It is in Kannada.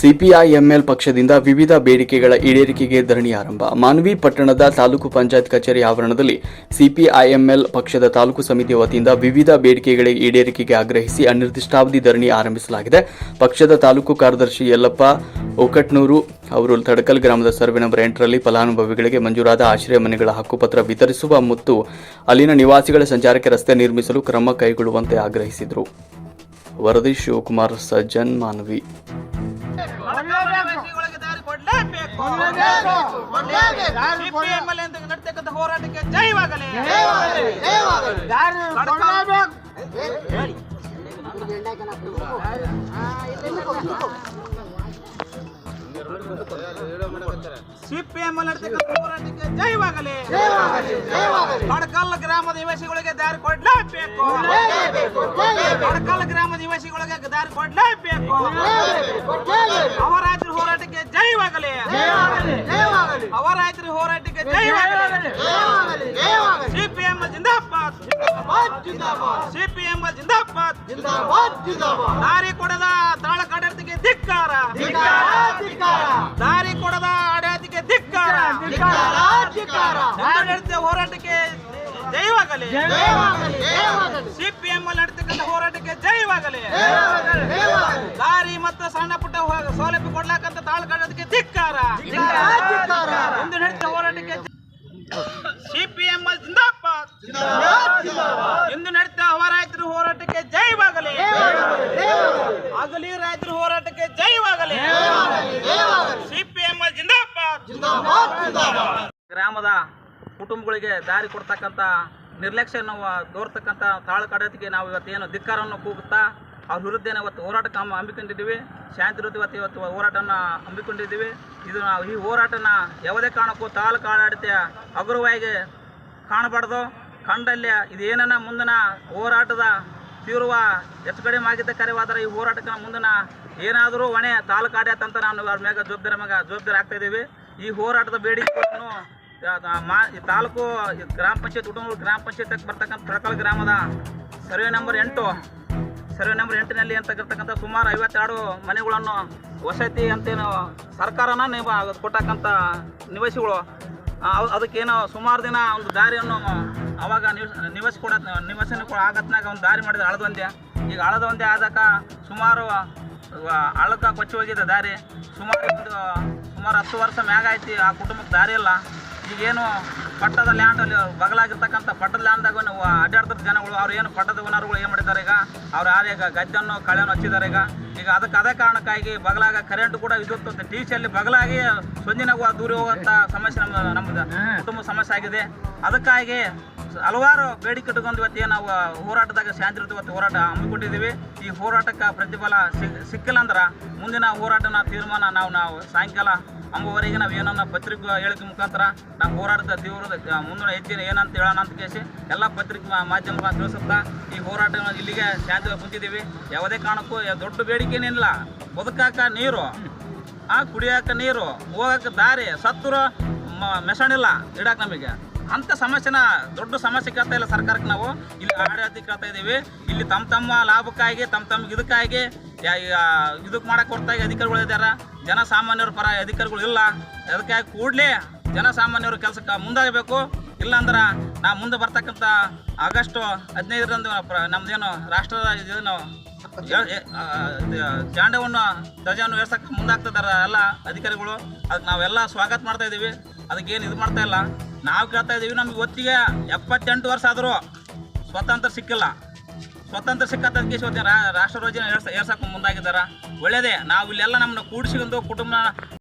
ಸಿಪಿಐಎಂಎಲ್ ಪಕ್ಷದಿಂದ ವಿವಿಧ ಬೇಡಿಕೆಗಳ ಈಡೇರಿಕೆಗೆ ಧರಣಿ ಆರಂಭ. ಮಾನ್ವಿ ಪಟ್ಟಣದ ತಾಲೂಕು ಪಂಚಾಯತ್ ಕಚೇರಿ ಆವರಣದಲ್ಲಿ ಸಿಪಿಐಎಂಎಲ್ ಪಕ್ಷದ ತಾಲೂಕು ಸಮಿತಿ ವತಿಯಿಂದ ವಿವಿಧ ಬೇಡಿಕೆಗಳ ಈಡೇರಿಕೆಗೆ ಆಗ್ರಹಿಸಿ ಅನಿರ್ದಿಷ್ಟಾವಧಿ ಧರಣಿ ಆರಂಭಿಸಲಾಗಿದೆ. ಪಕ್ಷದ ತಾಲೂಕು ಕಾರ್ಯದರ್ಶಿ ಯಲ್ಲಪ್ಪ ಒಕಟ್ನೂರು ಅವರು ತಡಕಲ್ ಗ್ರಾಮದ ಸರ್ವೆ ನಂಬರ್ ಎಂಟರಲ್ಲಿ ಫಲಾನುಭವಿಗಳಿಗೆ ಮಂಜೂರಾದ ಆಶ್ರಯ ಮನೆಗಳ ಹಕ್ಕುಪತ್ರ ವಿತರಿಸುವ ಮತ್ತು ಅಲ್ಲಿನ ನಿವಾಸಿಗಳ ಸಂಚಾರಕ್ಕೆ ರಸ್ತೆ ನಿರ್ಮಿಸಲು ಕ್ರಮ ಕೈಗೊಳ್ಳುವಂತೆ ಆಗ್ರಹಿಸಿದರು. ವರದಿ ಶಿವಕುಮಾರ್ ಸಜ್ಜನ್, ಮಾನವಿ. ನಡ್ತಕ್ಕಂಥ ಹೋರಾಟಕ್ಕೆ ಜೈವಾಗಲಿ ಸಿಪಿಎಂಎಲ್ ನಡ್ತಕ್ಕಂಥ ಹೋರಾಟಕ್ಕೆ ಜೈವಾಗಲಿ. ಬಡಕಲ್ ಗ್ರಾಮದ ನಿವಾಸಿಗಳಿಗೆ ದಾರಿ ಕೊಡ್ಲೇಬೇಕು. ಬಡಕಲ್ ಗ್ರಾಮ ನಿವಾಸಿಗಳಿಗೆ ದಾರಿ ಕೊಡ್ಲೇಬೇಕು. ಅವರಾತ್ರಿ ಅವರಾತ್ರಿ ಹೋರಾಟಕ್ಕೆ ಸಿಪಿಎಂ ಜಿಂದಾಬಾದ್. ಸಿಪಿಎಂ ಜಿಂದಾಬಾದ್. ದಾರಿ ಕೊಡದ ತಾಳ ಕಡತಿಗೆ ಧಿಕ್ಕಾರ. ದಾರಿ ಕೊಡದ ಆಡಳಿತಕ್ಕೆ ಧಿಕ್ಕಾರ. ಆಡಳಿತ ಹೋರಾಟಕ್ಕೆ ಜೈವಾಗಲಿ. ಸಿಪಿಎಂ ನಡೀತಕ್ಕಂಥ ಹೋರಾಟಕ್ಕೆ ಜೈವಾಗಲಿ. ದಾರಿ ಮತ್ತು ಸಣ್ಣ ಪುಟ್ಟ ಸೌಲಭ್ಯ ಕೊಡ್ಲಾಕಂತ ತಾಳ್ಕಾಡೋದಕ್ಕೆ ಧಿಕ್ಕಾರ ಎಂದು ನಡೆದ ಹೋರಾಟಕ್ಕೆ ಸಿಪಿಎಂ ಎಂದು ನಡೆದ ರೈತರ ಹೋರಾಟಕ್ಕೆ ಜೈವಾಗಲಿ ಆಗಲಿ ರೈತರ ಹೋರಾಟಕ್ಕೆ ಜೈವಾಗಲಿ ಸಿಪಿಎಂ ಜಿಂದಾಬಾದ್. ಗ್ರಾಮದ ಕುಟುಂಬಗಳಿಗೆ ದಾರಿ ಕೊಡ್ತಕ್ಕಂಥ ನಿರ್ಲಕ್ಷ್ಯ ತೋರ್ತಕ್ಕಂಥ ತಾಳು ಕಡತಿಗೆ ನಾವು ಇವತ್ತೇನು ಧಿಕ್ಕಾರವನ್ನು ಕೂಗುತ್ತಾ ಅವ್ರ ವಿರುದ್ಧ ಇವತ್ತು ಹೋರಾಟ ಹಮ್ಮಿಕೊಂಡಿದ್ದೀವಿ. ಶಾಂತಿ ವೃದ್ಧಿ ಇವತ್ತು ಇವತ್ತು ಹೋರಾಟನ ಹಮ್ಮಿಕೊಂಡಿದ್ದೀವಿ. ಇದು ನಾವು ಈ ಹೋರಾಟನ ಯಾವುದೇ ಕಾರಣಕ್ಕೂ ತಾಲೂಕು ಆಡಳಿತ ಹಗುರವಾಗಿ ಕಾಣಬಾರ್ದು. ಕಂಡಲ್ಲಿ ಇದೇನ ಮುಂದಿನ ಹೋರಾಟದ ತೀವ್ರವ ಹೆಚ್ಚು ಕಡಿಮೆ ಆಗಿದ್ದ ಕರೆವಾದ್ರೆ ಈ ಹೋರಾಟಕ್ಕೆ ಮುಂದಿನ ಏನಾದರೂ ಹೊಣೆ ತಾಲೂಕು ಆಡಳಿತ ಅಂತ ನಾನು ಅವ್ರ ಮ್ಯಾಗ ಜವಾಬ್ದಾರಿ ಮ್ಯಾಗ ಜವಾಬ್ದಾರಿ ಆಗ್ತಾ ಇದ್ದೀವಿ. ಈ ಹೋರಾಟದ ಬೇಡಿಕೆಯನ್ನು ಮಾ ತಾಲೂಕು ಗ್ರಾಮ ಪಂಚಾಯತ್ ಕುಟುಂಬ ಗ್ರಾಮ ಪಂಚಾಯತ್ ಬರ್ತಕ್ಕಂಥ ಪ್ರಕಲ್ ಗ್ರಾಮದ ಸರ್ವೆ ನಂಬರ್ ಎಂಟು, ಸರ್ವೆ ನಂಬರ್ ಎಂಟಿನಲ್ಲಿ ಅಂತಕ್ಕಂಥ ಸುಮಾರು ಐವತ್ತೆರಡು ಮನೆಗಳನ್ನು ವಸತಿ ಅಂತೇನು ಸರ್ಕಾರನ ನೀವು ಕೊಟ್ಟಕ್ಕಂಥ ನಿವಾಸಿಗಳು ಅದಕ್ಕೇನೋ ಸುಮಾರು ದಿನ ಒಂದು ದಾರಿಯನ್ನು ಅವಾಗ ನಿವಸ ನಿವಾಸ ಕೊಡ ನಿವಾಸನ ಕೂಡ ಆಗತ್ನಾಗ ಒಂದು ದಾರಿ ಮಾಡಿದ್ರೆ ಹಳದೊಂದೆ ಈಗ ಹಳದೊಂದೆ ಆದಾಗ ಸುಮಾರು ಅಳಕ ಕೊಚ್ಚಿ ಹೋಗಿದೆ ದಾರಿ. ಸುಮಾರು ಒಂದು ಸುಮಾರು ಹತ್ತು ವರ್ಷ ಮ್ಯಾಗ ಐತಿ ಆ ಕುಟುಂಬಕ್ಕೆ ದಾರಿ ಇಲ್ಲ. ಈಗೇನು ಪಟ್ಟದ ಲ್ಯಾಂಡಲ್ಲಿ ಬಗಲಾಗಿರ್ತಕ್ಕಂಥ ಪಟ್ಟದ ಲ್ಯಾಂಡ್ದಾಗ ನಾವು ಅಡ್ಡಾಡ್ತಾರೆ ಜನಗಳು ಅವ್ರು ಏನು ಪಟ್ಟದ ಓನರ್ಗಳು ಏನು ಮಾಡಿದ್ದಾರೆ ಈಗ? ಅವ್ರು ಯಾರು ಈಗ ಗದ್ದನ್ನು ಕಳೆಯನ್ನು ಹಚ್ಚಿದ್ದಾರೆ ಈಗ. ಈಗ ಅದಕ್ಕೆ ಅದೇ ಕಾರಣಕ್ಕಾಗಿ ಬಗಲಾಗ ಕರೆಂಟ್ ಕೂಡ ವಿದ್ಯುತ್ ಟಿ ಸಿಯಲ್ಲಿ ಬಗಲಾಗಿ ಸೊಂಜಿನಾಗುವ ದೂರ ಹೋಗುವಂಥ ಸಮಸ್ಯೆ ನಮ್ಮ ನಮ್ಮದು ಕುಟುಂಬ ಸಮಸ್ಯೆ ಆಗಿದೆ. ಅದಕ್ಕಾಗಿ ಹಲವಾರು ಬೇಡಿಕೆ ಇಟ್ಕೊಂಡು ಇವತ್ತು ಏನು ನಾವು ಹೋರಾಟದಾಗ ಶಾಂತಿ ಇವತ್ತು ಹೋರಾಟ ಹಮ್ಮಿಕೊಂಡಿದ್ದೀವಿ. ಈ ಹೋರಾಟಕ್ಕೆ ಪ್ರತಿಫಲ ಸಿಕ್ ಸಿಕ್ಕಿಲ್ಲ ಅಂದ್ರೆ ಮುಂದಿನ ಹೋರಾಟನ ತೀರ್ಮಾನ ನಾವು ನಾವು ಸಾಯಂಕಾಲ ಅಂಬುವರೆಗೆ ನಾವು ಏನನ್ನ ಪತ್ರಿಕೆ ಹೇಳಿಕೆ ಮುಖಾಂತರ ನಾವು ಹೋರಾಟದ ತೀವ್ರದ ಮುಂದಿನ ಹೆಚ್ಚಿನ ಏನಂತ ಹೇಳೋಣ ಅಂತ ಕೇಸಿ ಎಲ್ಲ ಪತ್ರಿಕೆ ಮಾಧ್ಯಮ ತಿಳಿಸುತ್ತಾ ಈ ಹೋರಾಟ ಇಲ್ಲಿಗೆ ಶಾಂತಿ ಕುಂತಿದ್ದೀವಿ. ಯಾವುದೇ ಕಾರಣಕ್ಕೂ ದೊಡ್ಡ ಬೇಡಿಕೆನೇನಿಲ್ಲ ಬದುಕಾಕ ನೀರು, ಆ ಕುಡಿಯಾಕ ನೀರು ಹೋಗಕ್ಕೆ ದಾರಿ, ಸತ್ತರು ಮೆಸಣಿಲ್ಲ ಇಡಕ್ಕೆ ನಮಗೆ. ಅಂಥ ಸಮಸ್ಯೆನ ದೊಡ್ಡ ಸಮಸ್ಯೆ ಕೇಳ್ತಾ ಇಲ್ಲ ಸರ್ಕಾರಕ್ಕೆ ನಾವು. ಇಲ್ಲಿ ಆಡಳಿತ ಕೇಳ್ತಾ ಇದ್ದೀವಿ. ಇಲ್ಲಿ ತಮ್ಮ ತಮ್ಮ ಲಾಭಕ್ಕಾಗಿ, ತಮ್ಮ ತಮ್ಮ ಇದಕ್ಕಾಗಿ ಇದಕ್ಕೆ ಮಾಡಕ್ಕೆ ಕೊಡ್ತಾಗಿ ಅಧಿಕಾರಿಗಳು ಜನಸಾಮಾನ್ಯರ ಪರ ಅಧಿಕಾರಿಗಳು ಇಲ್ಲ. ಅದಕ್ಕಾಗಿ ಕೂಡಲೇ ಜನಸಾಮಾನ್ಯರು ಕೆಲಸಕ್ಕೆ ಮುಂದಾಗಬೇಕು. ಇಲ್ಲಾಂದ್ರೆ ನಾ ಮುಂದೆ ಬರ್ತಕ್ಕಂಥ ಆಗಸ್ಟ್ ಹದಿನೈದರಂದು ಪ್ರ ನಮ್ಮದೇನು ರಾಷ್ಟ್ರದ ಇದೇನು ಜಾಂಡವನ್ನು ಧ್ವಜವನ್ನು ಏರ್ಸಕ್ಕೆ ಮುಂದಾಗ್ತಿದ್ದಾರೆ ಎಲ್ಲ ಅಧಿಕಾರಿಗಳು. ಅದಕ್ಕೆ ನಾವೆಲ್ಲ ಸ್ವಾಗತ ಮಾಡ್ತಾ ಇದ್ದೀವಿ. ಅದಕ್ಕೇನು ಇದು ಮಾಡ್ತಾ ಇಲ್ಲ. ನಾವು ಕೇಳ್ತಾ ಇದ್ದೀವಿ, ನಮ್ಗೆ ಒತ್ತಿಗೆ ಎಪ್ಪತ್ತೆಂಟು ವರ್ಷ ಆದರೂ ಸ್ವತಂತ್ರ ಸಿಕ್ಕಿಲ್ಲ. ಸ್ವತಂತ್ರ ಸಿಕ್ಕತ್ತದಕ್ಕೆ ರಾಷ್ಟ್ರ ರಾಷ್ಟ್ರಧ್ವಜನ ಏರ್ಸ ಏರ್ಸಕ್ಕೆ ಮುಂದಾಗಿದ್ದಾರೆ. ಒಳ್ಳೆಯದೇ ನಾವು ಇಲ್ಲೆಲ್ಲ ನಮ್ಮನ್ನ ಕೂಡಿಸಿಕೊಂಡು ಕುಟುಂಬ